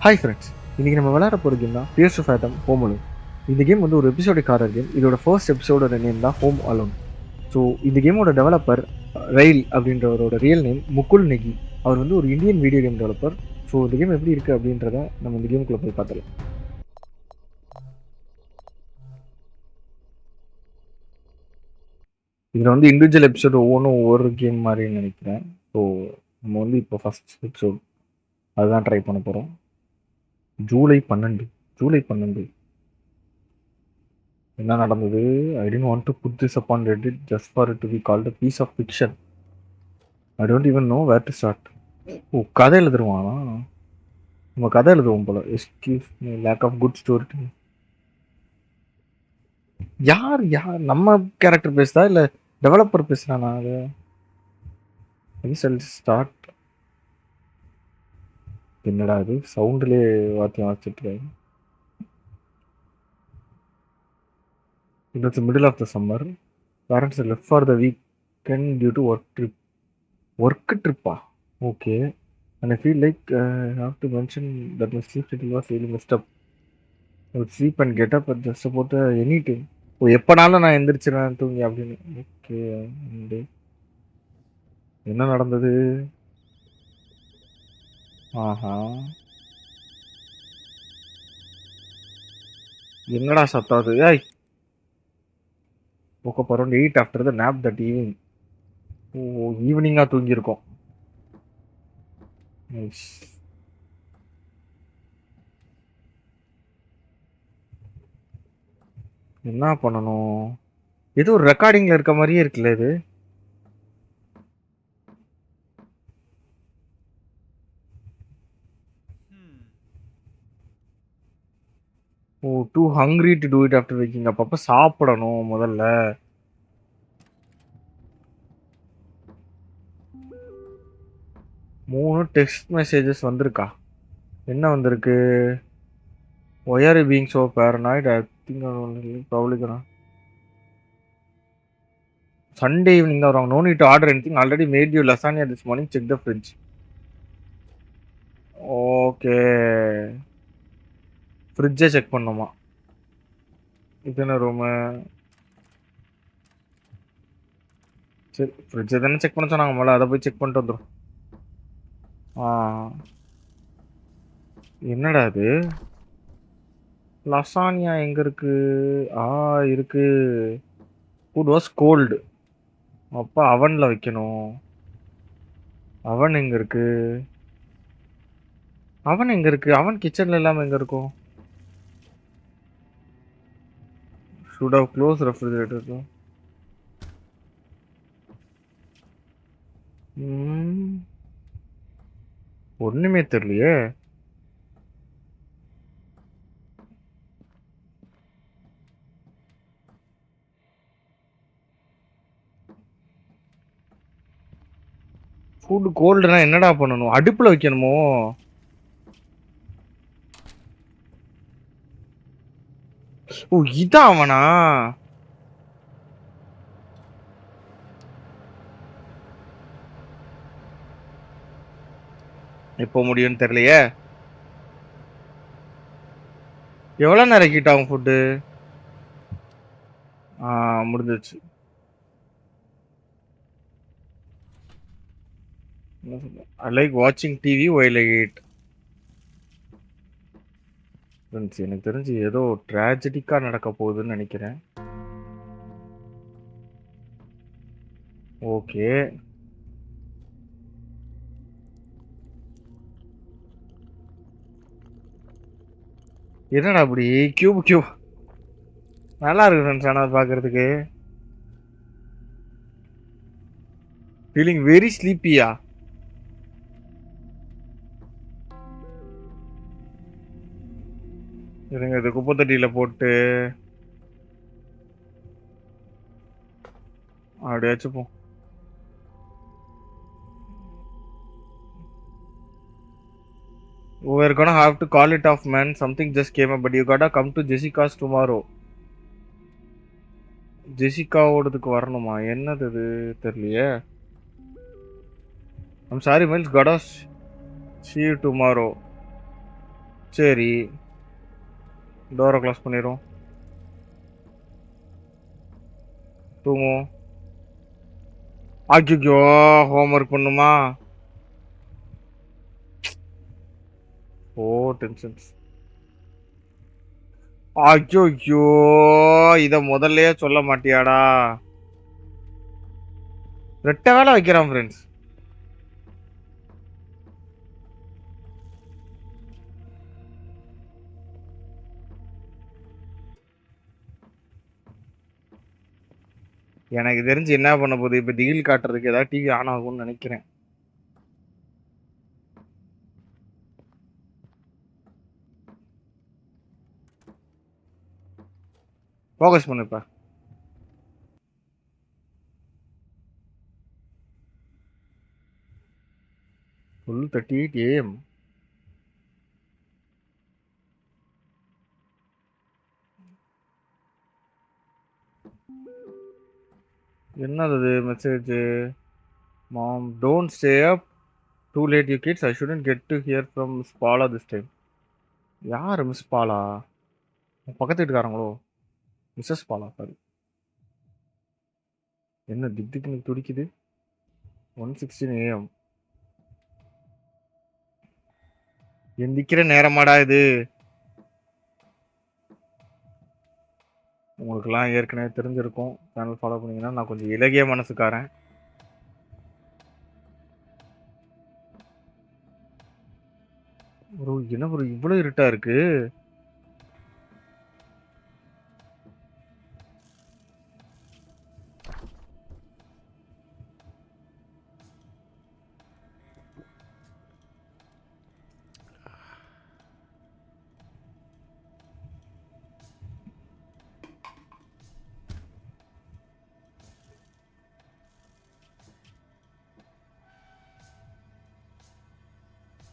Hi friends இன்றைக்கி நம்ம விளையாட போகிற கேம் தான் fears of fathom home alone இந்த கேம் வந்து ஒரு எபிசோடிக் ஹாரர் கேம் இதோட ஃபர்ஸ்ட் எபிசோடோட நேம் தான் ஹோம் அலோன் ஸோ இந்த கேமோட டெவலப்பர் ரயில் அப்படின்றவரோட ரியல் நேம் முகுல் நெகி. அவர் வந்து ஒரு Indian video game developer so இந்த கேம் எப்படி இருக்குது அப்படின்றத நம்ம இந்த கேமுக்குள்ளே போய் பார்த்துக்கலாம் இதில் வந்து இண்டிவிஜுவல் எபிசோடு ஒவ்வொன்றும் ஒவ்வொரு கேம் மாதிரி நினைக்கிறேன். ஸோ நம்ம வந்து இப்போ ஃபஸ்ட் எபிசோட் அதுதான் ட்ரை பண்ண போகிறோம் ஜூலை பன்னெண்டு ஜூலை பன்னெண்டு. என்ன நடந்தது? I didn't want to put this upon Reddit just for it to be called a piece of fiction I don't even know where to start ஓ கதை எழுதுருவானா? நம்ம கதை எழுதுவோம் போல. Excuse lack of good story யார் யார்? நம்ம கேரக்டர் பேசுதா? இல்லை டெவலப்பர் பேசுகிறானா அது? ஸ்டார்ட் என்னடா அது சவுண்ட்லேயே வாத்தியம் வாசிச்சிருக்காரு it was middle of the summer parents left for the week weekend due to work trip work ட்ரிப்பா okay and I feel like have to mention that my sleep schedule was really messed up with sleep and get up at just bout any time ஓ எப்போனாலும் நான் எந்திரிச்சிடறேன் தூங்கி அப்படின்னு okay என்ன நடந்தது ஆஹா. என்னடா சத்தம் அது? ஏய். woke up around 8 after the nap that evening. Oh ஈவினிங்காக தூங்கியிருக்கோம். நைஸ் என்ன பண்ணணும்? ஏதோ ஒரு ரெக்கார்டிங்கில் இருக்க மாதிரியே இருக்குல்ல இது? ஓ too hungry to do it after waking அப்பப்போ சாப்பிடணும் முதல்ல. மூணு டெக்ஸ்ட் மெசேஜஸ் வந்திருக்கா? என்ன வந்திருக்கு? Why're being so paranoid I think ப்ராப்ளிக்கணும் Sunday evening தான் வருவாங்க. No need order anything already made you lasagna this morning check the fridge okay ஃப்ரிட்ஜை செக் பண்ணுமா? இது என்ன ரூமு சரி ஃப்ரிட்ஜை தானே செக் பண்ண சொன்னாங்க. மேலே அதை போய் செக் பண்ணிட்டு வந்துடும் ஆ. என்னடா அது லசானியா எங்கே இருக்குது ஆ இருக்குது ஃபுட் வாஸ் கோல்டு அப்போ அவனில் வைக்கணும். அவன் எங்கே இருக்குது அவன் எங்கே இருக்குது அவன் கிச்சனில் இல்லாமல் எங்கே இருக்கும்? Should have closed refrigerator though. Hmm. ம் ஒண்ணுமே தெரியலையே. ஃபுட் கோல்டுனா என்னடா பண்ணணும்? அடுப்பில் வைக்கணுமோ? ஓ இதான் அவனா எப்போ முடியும்னு தெரியலையே? எவ்வளோ நேரம் ஹீட் ஆகும் ஃபுட்டு ஆ முடிஞ்சிச்சு ஐ லைக் வாட்சிங் TV why like it friends எனக்கு தெரிஞ்சு ஏதோ ட்ராஜடிக்காக நடக்க போகுதுன்னு நினைக்கிறேன். ஓகே என்னடா அப்படி கியூப் கியூப் நல்லா இருக்கு ஃப்ரெண்ட்ஸ் ஆனால் பார்க்கறதுக்கு. ஃபீலிங் வெரி ஸ்லீப்பியா இருங்க இது குப்பை தொட்டியில் போட்டு அப்படியே வச்சுப்போம் We're gonna have to call it off, man. Something just came up, but you gotta come to Jessica's tomorrow. ஜெசிகாவோடதுக்கு வரணுமா என்னது இது தெரியலையே ஐம் சாரி மைல்ஸ் கடாஸ் சி டுமாரோ சரி டோரை க்ளோஸ் பண்ணிடுவோம் தூங்குவோம் ஹோம் ஹோம்ஒர்க் பண்ணுமா? ஓ டென்ஷன்ஸ் ஐயோ இதை முதல்லயே சொல்ல மாட்டியாடா. ரெட்டை வேலை வைக்கிறான் ஃப்ரெண்ட்ஸ் எனக்கு தெரிஞ்சு என்ன பண்ண போகுது? இப்போ திகில் காட்டுறதுக்கு ஏதாவது டிவி ஆன் ஆகும்னு நினைக்கிறேன். ஃபோக்கஸ் பண்ணு ஃபுல் தேர்ட்டி எயிட் ஏஎம் என்னது message mom don't stay up too late you kids I shouldn't get to hear from Miss Bala this time யார் மிஸ் பாலா பக்கத்து வீட்டுக்காரங்களோ? மிஸ்ஸஸ் பாலா சாரி என்ன திக் திக்னு துடிக்குது? ஒன் சிக்ஸ்டீன் ஏஎம் எந்திக்கிற நேரமாடா இது. உங்களுக்கெல்லாம் ஏற்கனவே தெரிஞ்சிருக்கும். சேனல் ஃபாலோ பண்ணீங்கன்னா நான் கொஞ்சம் இலகிய மனசுக்காரன். ப்ரோ என்ன ப்ரோ இவ்வளோ இருட்டாக இருக்குது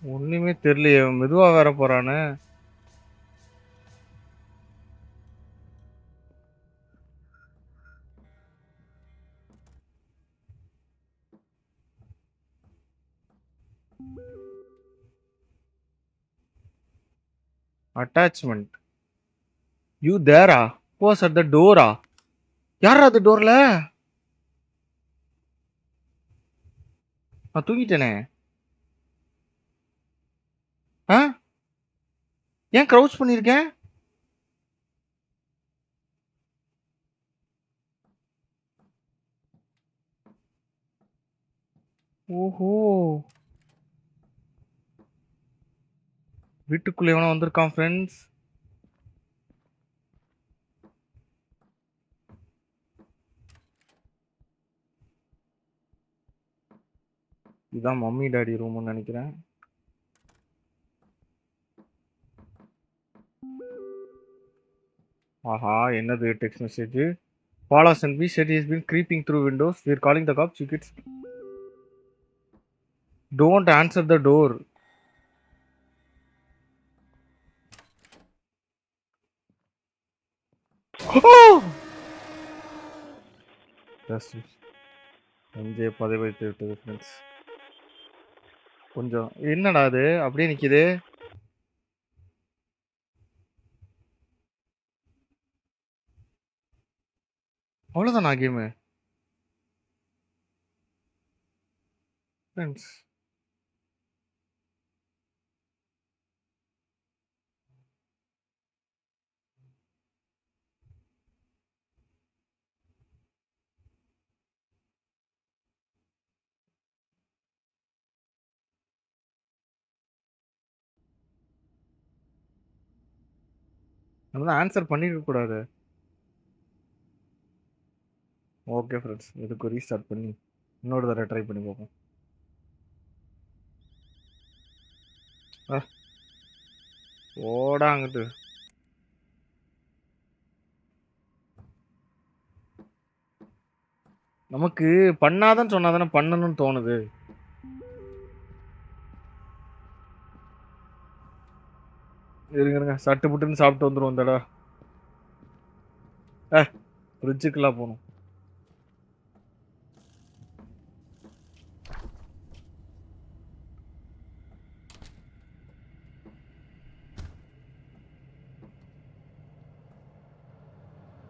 ஒண்ணுமே தெரியலையே மெதுவா வேற போறானே. அட்டாச்மெண்ட் யூ தேரா போஸ் அட் த டோரா யாரா அது டோர்ல நான் தூங்கிட்டேனே ஆ ஏன் க்ரௌச் பண்ணியிருக்கேன் ஓஹோ. வீட்டுக்குள்ளே எவனா வந்திருக்கான் ஃப்ரெண்ட்ஸ் இதான் மம்மி டாடி ரூம்னு நினைக்கிறேன். ஆஹா என்னது text message Bala sent me said is been creeping through windows we're calling the cops you don't answer the door MJ பதவி வைத்து விட்டது ஃப்ரெண்ட்ஸ் கொஞ்சம் என்னடா அது அப்படியே நிற்கிது அவ்வளோதானா கேமு ஃப்ரெண்ட்ஸ் நம்ம தான் ஆன்சர் பண்ணிருக்க ஓகே ஃப்ரெண்ட்ஸ் இதுக்கு ரீஸ்டார்ட் பண்ணி இன்னொரு தடவை ட்ரை பண்ணி பார்ப்போம். ஆ. ஓடா அங்கிட்டு. நமக்கு பண்ணாதான் சொன்னாதானே பண்ணணும்னு தோணுது. இருங்க இருங்க. சட்டு புட்டுன்னு சாப்பிட்டு வந்துருவோம் தடா ஆ ஃப்ரிட்ஜுக்கெல்லாம் போகணும்.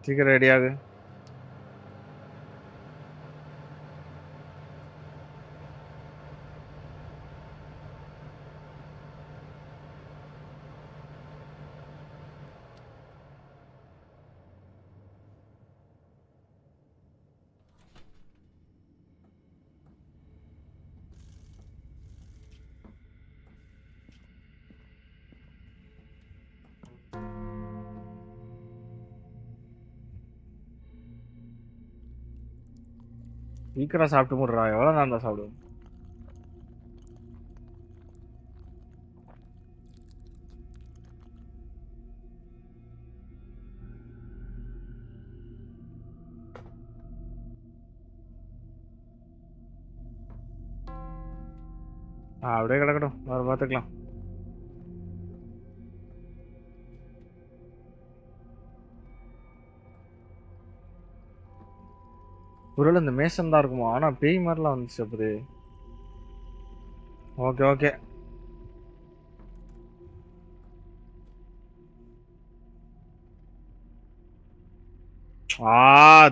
சீக்கிரம் ரெடியாகு சீக்கிரம் சாப்பிட்டு முடுறா எவ்வளோ நேரம் தான் சாப்பிடுவோம்? ஆ அப்படியே கிடக்கட்டும். வேறு பார்த்துக்கலாம். ஒருவேளை இந்த மேசன் தான் இருக்குமா? ஆனால் பேய் மாதிரிலாம் வந்துச்சு அப்படி ஓகே ஓகே. ஆ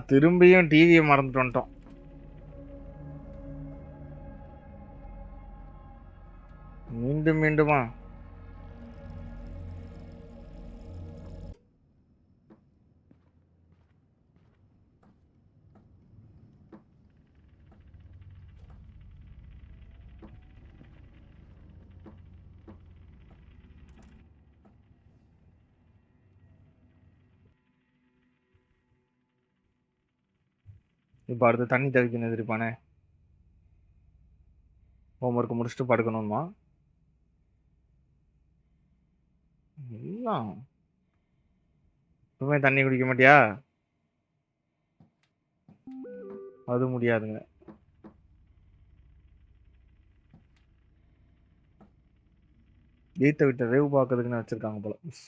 திரும்பியும் டிவியை மறந்துட்டு வந்துட்டோம். மீண்டும் மீண்டுமா? இப்போ அடுத்து தண்ணி தவிக்கணும் எதிர்ப்பானே ஹோம்ஒர்க் முடிச்சுட்டு படுக்கணுமா? எல்லாம். எப்பவுமே தண்ணி குடிக்க மாட்டியா? அது முடியாதுங்க. கீத்தை விட்ட ரேவ் பார்க்கறதுக்குன்னு வச்சிருக்காங்க போல. மிஸ்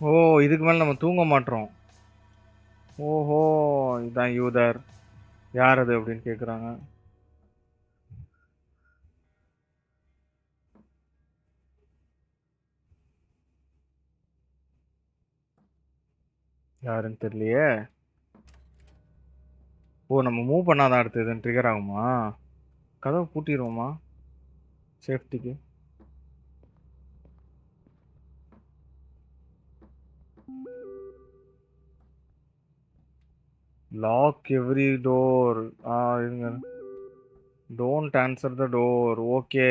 ஓ இதுக்கு மேலே நம்ம தூங்க மாட்டோம் ஓஹோ இதுதான் யூதர். யார் அது அப்படின்னு கேட்குறாங்க யாருன்னு தெரியலையே. ஓ நம்ம மூவ் பண்ணாதான் அடுத்து எதுவும் ட்ரிகர் ஆகுமா? கதவை பூட்டிடுவோமா சேஃப்டிக்கு லாக் எவ்ரி டோர் ஆ இருங்க. Don't answer the door okay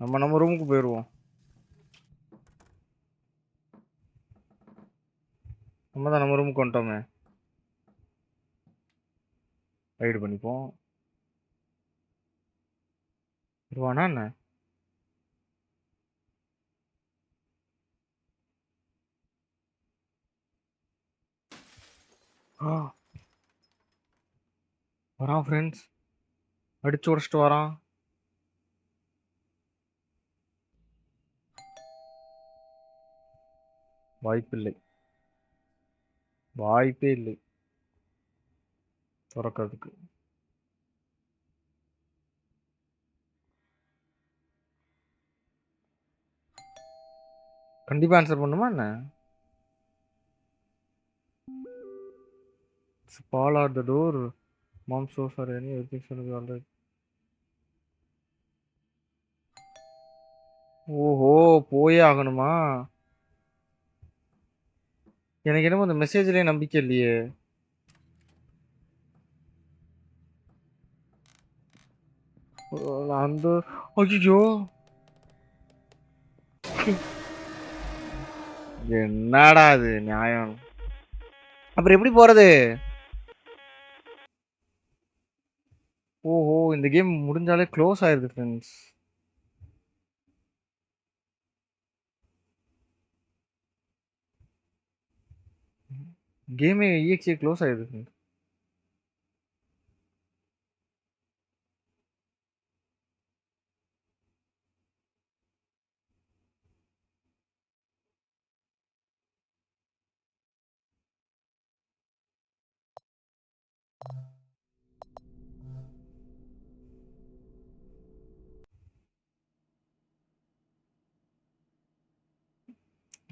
நம்ம நம்ம ரூமுக்கு போயிடுவோம் நம்ம தான் நம்ம ரூமுக்கு வந்துட்டோமே. ரைடு பண்ணிப்போம். வருவானா என்ன ஆ. வரான் ஃப்ரெண்ட்ஸ் அடிச்சு உடச்சிட்டு வரான். வாய்ப்பில்லை வாய்ப்பே இல்லை. திறக்கிறதுக்கு. கண்டிப்பா ஆன்சர் பண்ணுமா என்ன? Paul are the door mom so sir any everything சொன்னது ஆல்ரெடி ஓஹோ போயே ஆகணுமா? எனக்கு என்னமோ அந்த மெசேஜ்லேயே நம்பிக்கை இல்லையே. அந்த ஐயோ என்னடா இது நியாயம்? அப்புறம் எப்படி போறது? ஓஹோ இந்த கேம் முடிஞ்சாலே க்ளோஸ் ஆயிருது ஃப்ரெண்ட்ஸ் கேமே இஎக்ஸே க்ளோஸ் ஆயிருது ஃப்ரெண்ட்ஸ்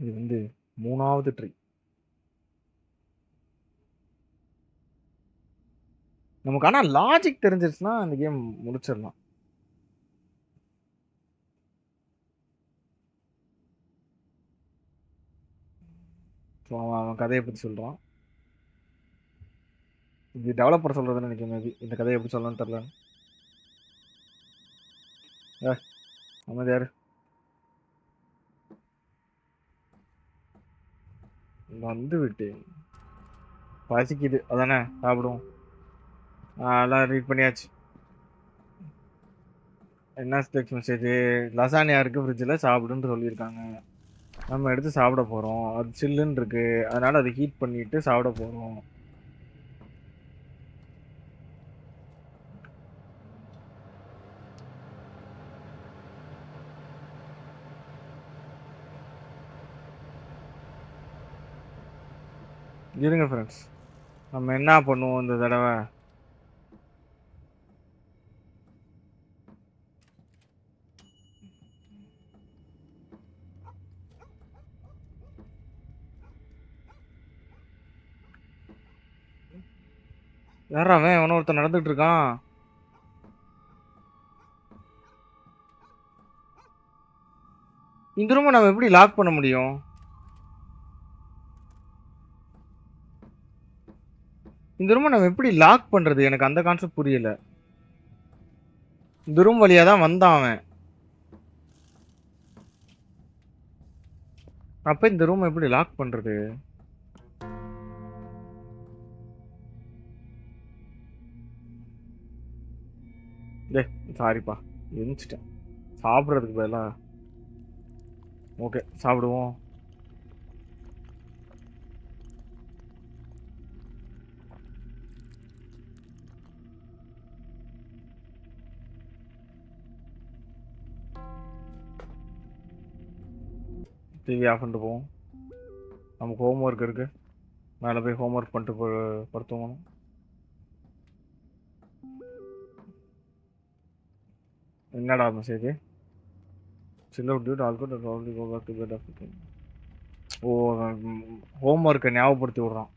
இது வந்து மூணாவது ட்ரீ நமக்கு ஆனால் லாஜிக் தெரிஞ்சிருச்சுன்னா இந்த கேம் முடிச்சிடலாம். ஸோ அவன் அவன் கதையை பற்றி சொல்கிறான் இது டெவலப்பர் சொல்கிறதுன்னு நினைக்கிறேன் மேபி இந்த கதையை எப்படி சொல்லணும்னு தெரில ஏ அமைதி யாரு வந்து விட்டேன். பசிக்குது. அதானே? சாப்பிடுவோம். அதெல்லாம் எல்லாம் ரீட் பண்ணியாச்சு. என்ன டெக்ஸ்ட் மெசேஜ் லசானியா இருக்குது ஃப்ரிட்ஜில் சாப்பிடுன்னு சொல்லியிருக்காங்க. நம்ம எடுத்து சாப்பிட போகிறோம் அது சில்லுன்னு இருக்குது அதனால் அதை ஹீட் பண்ணிவிட்டு சாப்பிட போகிறோம் இருங்க ஃப்ரெண்ட்ஸ் நம்ம என்ன பண்ணுவோம் இந்த தடவை? யாரா அவன்? அவன ஒருத்தன் நடந்துட்டு இருக்கான். இந்த ரூமை நம்ம எப்படி லாக் பண்ண முடியும்? இந்த ரூமை நம்ம எப்படி லாக் பண்ணுறது எனக்கு அந்த கான்செப்ட் புரியல. இந்த ரூம் வழியாக தான் வந்தான் அவன். அப்போ இந்த ரூமை எப்படி லாக் பண்ணுறது டே சாரிப்பா எரிச்சிட்டேன் சாப்பிட்றதுக்கு பதிலாக ஓகே சாப்பிடுவோம். டிவி ஆஃப் பண்ணிட்டு போவோம். நமக்கு ஹோம் ஒர்க் இருக்கு. மேலே போய் ஹோம் ஒர்க் பண்ணிட்டு போ- படுத்துவோம் என்னடா message chill out dude all good already go back to bed O home ஒர்க்கை ஞாபகப்படுத்தி விட்றான்.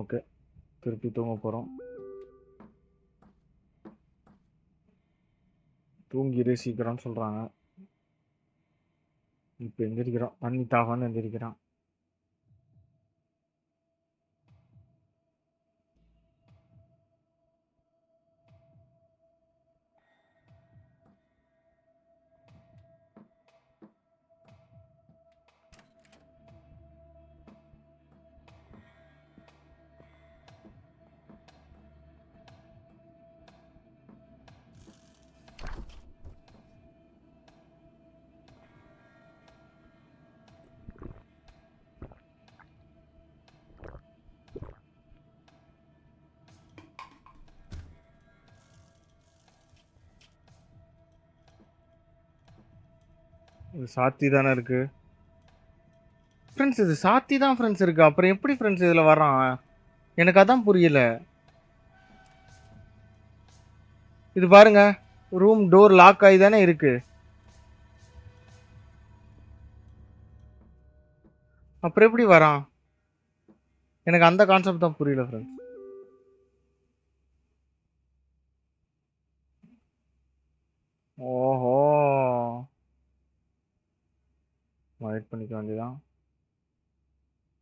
ஓகே திருப்பி தூங்க போகிறோம் தூங்கிடு சீக்கிரம்னு சொல்கிறாங்க இப்போ எந்திரிக்கிறான் தண்ணி தாகம்னு எந்திரிக்கிறான். இது சாத்தி தானே இருக்கு. ஃப்ரெண்ட்ஸ் இது சாத்தி தான் ஃப்ரெண்ட்ஸ் இருக்கு. அப்புறம் எப்படி ஃப்ரெண்ட்ஸ் இதில் வரான் எனக்கு அதான் புரியல. இது பாருங்க ரூம் டோர் லாக் ஆகி தானே இருக்கு. அப்புறம் எப்படி வரான் எனக்கு அந்த கான்செப்ட் தான் புரியல ஃப்ரெண்ட்ஸ் ஓஹோ வெயிட் பண்ணிக்க வேண்டியதான்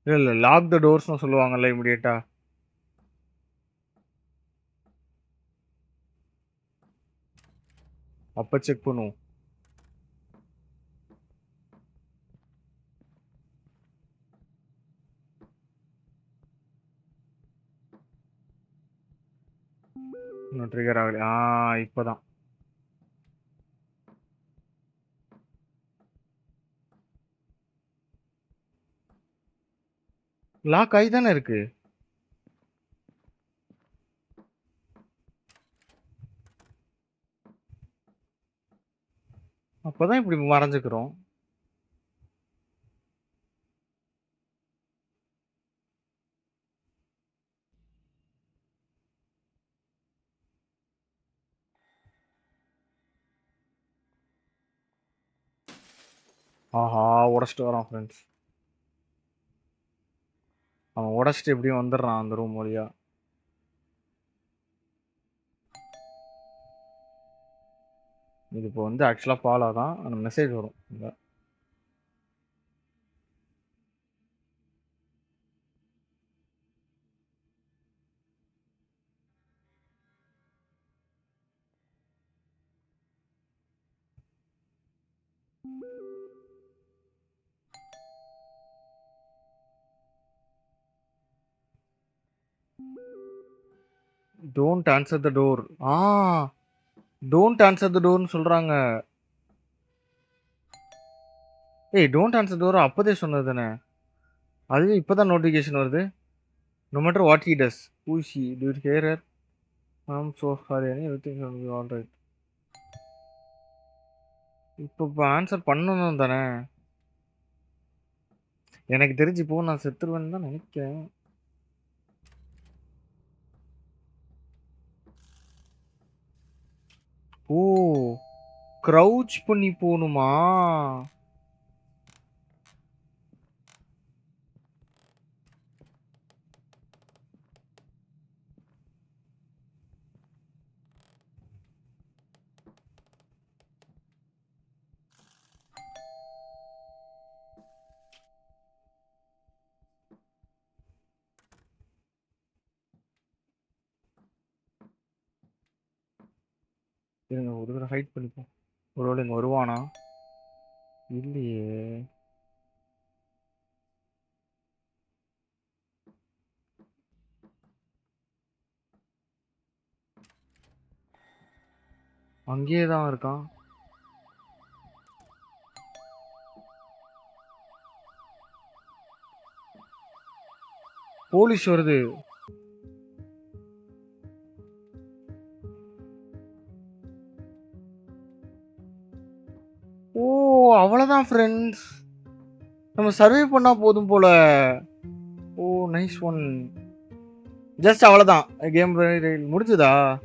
இல்ல இல்ல லாக் த டோர்ஸ்னு சொல்லுவாங்கல்ல இமிடியேட்டாக அப்ப செக் பண்ணுவோம். இன்னும் ட்ரிகர் ஆகலையா? ஆ லாக் ஆகி தானே இருக்கு? அப்போதான் இப்படி மறைஞ்சுக்கிறோம். ஆஹா உடச்சிட்டு வரோம் ஃப்ரெண்ட்ஸ் அவன் உடச்சிட்டு எப்படியும் வந்துடுறான் அந்த ரூம் வழியா இது இப்போ வந்து ஆக்சுவலாக ஃபாலோ தான் அந்த மெசேஜ் வரும் இங்க. டோன்ட் ஆன்சர் த டோர் ஆ டோன்ட் ஆன்சர் த டோர்னு சொல்கிறாங்க ஏய் டோன்ட் ஆன்சர் டோர் அப்போதே சொன்னது தானே. அதுவே இப்போதான் நோட்டிஃபிகேஷன் வருது. No matter what he does ஊசி she to it here so sorry any everything all right இப்போ இப்போ ஆன்சர் பண்ணணும் தானே. எனக்கு தெரிஞ்சு இப்போ நான் செத்துருவேன்னு தான் நினைக்கிறேன் ஓ க்ரௌச் பண்ணி போகணுமா இருங்க ஒரு தடவை ஹைட் பண்ணிப்போம். ஒருவேளை இங்கே வருவானா? இல்லையே. அங்கேயே தான் இருக்கான். போலீஸ் வருது. அவ்வளோதான் ஃப்ரெண்ட்ஸ் நம்ம சர்வே பண்ணால் போதும் போல். ஓ நைஸ் ஒன் ஜஸ்ட் அவ்வளோதான் கேம் முடிஞ்சுதா?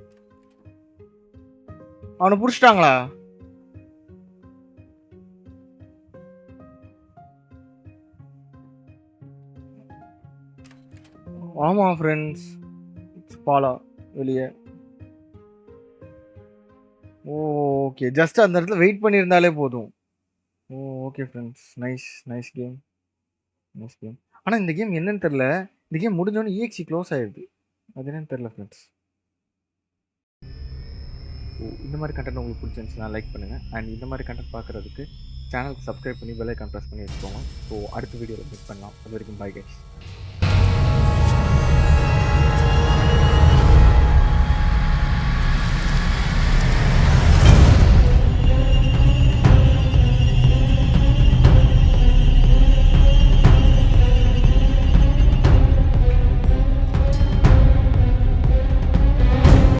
அவனை பிடிச்சிட்டாங்களா? ஆமாம் ஃப்ரெண்ட்ஸ் பாலா வெளியே. ஓ ஓகே ஜஸ்ட் அந்த இடத்துல வெயிட் பண்ணியிருந்தாலே போதும். Okay friends nice nice game nice game ஆனால் இந்த கேம் என்னன்னு தெரில இந்த கேம் முடிஞ்சோடனே இஎக்சி க்ளோஸ் ஆயிடுது அது என்னன்னு தெரில ஃப்ரெண்ட்ஸ் ஓ இந்த மாதிரி கண்டென்ட் உங்களுக்கு பிடிச்சிருந்துச்சுன்னா லைக் பண்ணுங்கள் அண்ட் இந்த மாதிரி கண்டென்ட் பார்க்குறதுக்கு சேனலுக்கு சப்ஸ்கிரைப் பண்ணி பெல் ஐக்கான் ப்ரெஸ் பண்ணி வச்சுக்கோங்க. ஸோ அடுத்த வீடியோவில் மீட் பண்ணலாம். அது வரைக்கும் பை கைஸ்